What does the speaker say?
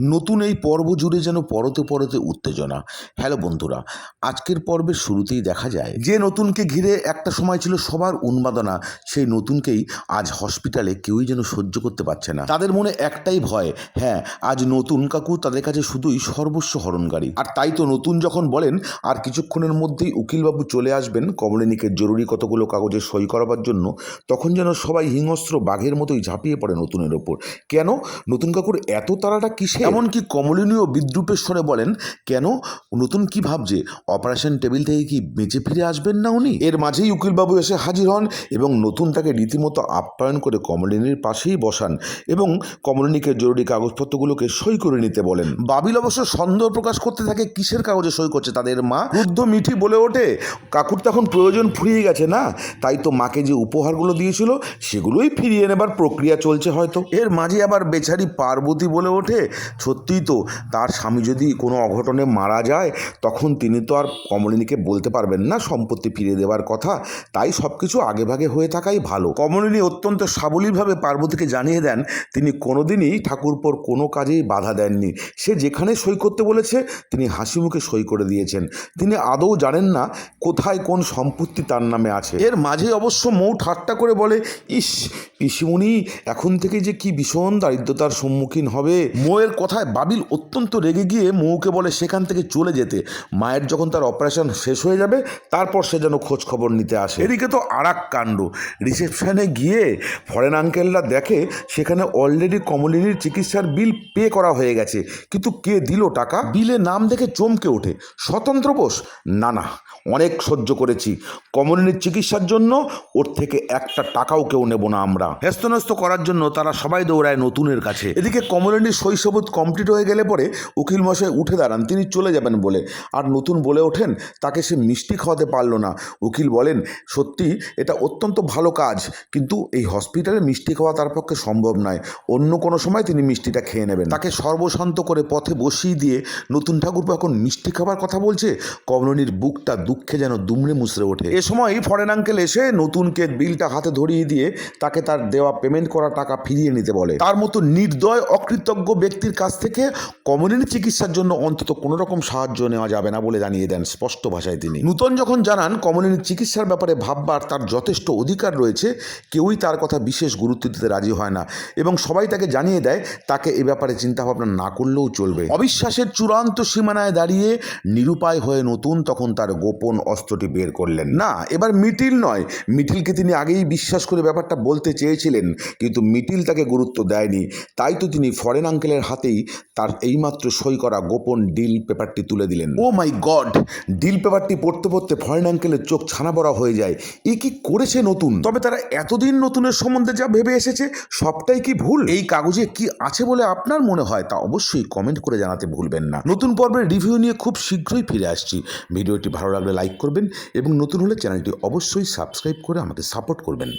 নতুন এই পর্ব জুড়ে যেন পরতে পরতে উত্তেজনা। হ্যালো বন্ধুরা, আজকের পর্বের শুরুতেই দেখা যায়, যে নতুনকে ঘিরে একটা সময় ছিল সবার উন্মাদনা, সেই নতুনকেই আজ হসপিটালে কেউই যেন সহ্য করতে পারছে না। তাদের মনে একটাই ভয় হ্যাঁ আজ নতুন কাকু তাদের কাছে শুধুই সর্বস্ব হরণকারী আর তাই তো নতুন যখন বলেন, আর কিছুক্ষণের মধ্যেই উকিলবাবু চলে আসবেন কমলিনীকে জরুরি কতগুলো কাগজে সই করাবার জন্য, তখন যেন সবাই হিংস্র বাঘের মতোই ঝাঁপিয়ে পড়ে নতুনের ওপর। কেন? নতুন কাকুর এত তারাটা কিসে এমনকি কমলিনীও বিদ্রুপের স্বরে বলেন, কেন? নতুন কি ভাবছে? অপারেশন টেবিল থেকে কি বেঁচে ফিরে আসবেন না উনি? এর মাঝেই উকিলবাবু এসে হাজির হন এবং নতুন তাকে রীতিমতো আপ্যায়ন করে কমলিনীর পাশেই বসান এবং কমলিনীকে জরুরি কাগজপত্রগুলোকে সই করে নিতে বলেন। বাবিল অবশ্য সন্দেহ প্রকাশ করতে থাকে, কিসের কাগজে সই করছে তাদের মা? ক্রুদ্ধ মিঠি বলে ওঠে, কাকুর তখন প্রয়োজন ফুরিয়ে গেছে না? তাই তো মাকে যে উপহারগুলো দিয়েছিল, সেগুলোই ফিরিয়ে নেবার প্রক্রিয়া চলছে হয়তো। এর মাঝে আবার বেচারি পার্বতী বলে ওঠে সত্যিই তো তার স্বামী যদি কোনো অঘটনে মারা যায়, তখন তিনি তো আর কমলিনীকে বলতে পারবেন না সম্পত্তি ফিরিয়ে দেওয়ার কথা। তাই সব কিছু আগেভাগে হয়ে থাকাই ভালো। কমলিনী অত্যন্ত সাবলীলভাবে পার্বতীকে জানিয়ে দেন, তিনি কোনোদিনই ঠাকুরপোর কোনো কাজেই বাধা দেননি। সে যেখানে সই করতে বলেছে, তিনি হাসি মুখে সই করে দিয়েছেন। তিনি আদৌ জানেন না কোথায় কোন সম্পত্তি তার নামে আছে। এর মাঝে অবশ্য মৌ ঠাট্টা করে বলে, ইস, পিসিমণি, এখন থেকে যে কি ভীষণ দারিদ্রতার সম্মুখীন হবে? মৌয়ের কথায় বাবিল অত্যন্ত রেগে গিয়ে মৌকে বলে সেখান থেকে চলে যেতে। মায়ের যখন তার অপারেশন শেষ হয়ে যাবে, তারপর সে যেন খোঁজ খবর নিতে আসে। এদিকে তো আর কাণ্ড। রিসেপশনে গিয়ে ফরেন আঙ্কেলরা দেখে সেখানে অলরেডি কমলিনীর চিকিৎসার বিল পে করা হয়ে গেছে। কিন্তু কে দিল টাকা? বিলে নাম দেখে চমকে ওঠে। স্বতন্ত্র বোস? না না, অনেক সহ্য করেছি। কমলিনীর চিকিৎসার জন্য ওর থেকে একটা টাকাও কেউ নেব না আমরা। হেস্তনস্ত করার জন্য তারা সবাই দৌড়ায় নতুনের কাছে। এদিকে কমলিনীর শৈশবোধ কমপ্লিট হয়ে গেলে পরে উকিল মশাই উঠে দাঁড়ান, তিনি চলে যাবেন বলে। আর নতুন বলে ওঠেন, তাকে সে মিষ্টি খাওয়াতে পারল না। উকিল বলেন, সত্যি, এটা অত্যন্ত ভালো কাজ, কিন্তু এই হসপিটালে মিষ্টি খাওয়া তার পক্ষে সম্ভব নয়। অন্য কোনো সময় তিনি মিষ্টিটা খেয়ে নেবেন। তাকে সর্বশান্ত করে পথে বসিয়ে দিয়ে নতুন ঠাকুর এখন মিষ্টি খাবার কথা বলছে, কমলিনীর বুকটা দুঃখে যেন দুমড়ে মুচড়ে ওঠে। এ সময় ফরেন আঙ্কেল এসে নতুনকে বিলটা হাতে ধরিয়ে দিয়ে তাকে তার দেওয়া পেমেন্ট করা টাকা ফিরিয়ে নিতে বলে। তার মতো নির্দয়, অকৃতজ্ঞ ব্যক্তির কাছ থেকে কমলিনীর চিকিৎসার জন্য অন্তত কোনো রকম সাহায্য নেওয়া যাবে না বলে জানিয়ে দেন স্পষ্ট ভাষায় তিনি। নূতন যখন জানান কমলিনীর চিকিৎসার ব্যাপারে ভাববার তার যথেষ্ট অধিকার রয়েছে, কেউই তার কথা বিশেষ গুরুত্ব দিতে রাজি হয় না এবং সবাই তাকে জানিয়ে দেয় তাকে এ ব্যাপারে চিন্তাভাবনা না করলেও চলবে। অবিশ্বাসের চূড়ান্ত সীমানায় দাঁড়িয়ে নিরুপায় হয়ে নতুন তখন তার গোপন অস্ত্রটি বের করলেন। না, এবার মিটিল নয়। মিটিলকে তিনি আগেই বিশ্বাস করে ব্যাপারটা বলতে চেয়েছিলেন, কিন্তু মিটিল তাকে গুরুত্ব দেয়নি। তাই তো তিনি ফরেন আঙ্কেলের হাতেই তার এইমাত্র সই করা গোপন ডিল পেপারটি তুলে দিলেন। ও মাই গড ডিল পেপারটি পড়তে পড়তে ফরেন আঙ্কেলের চোখ ছানা বড়া হয়ে যায়। এ কি করেছে নতুন? তবে তারা এতদিন নতুনের সম্বন্ধে যা ভেবে এসেছে, সবটাই কি ভুল? এই কাগজে কি আছে বলে আপনার মনে হয়? তা অবশ্যই কমেন্ট করে জানাতে ভুলবেন না। নতুন পর্বের রিভিউ নিয়ে খুব শীঘ্রই ফিরে আসছি। ভিডিওটি ভালো লাগলে লাইক করবেন এবং নতুন হলে চ্যানেলটি অবশ্যই সাবস্ক্রাইব করে আমাকে সাপোর্ট করবেন।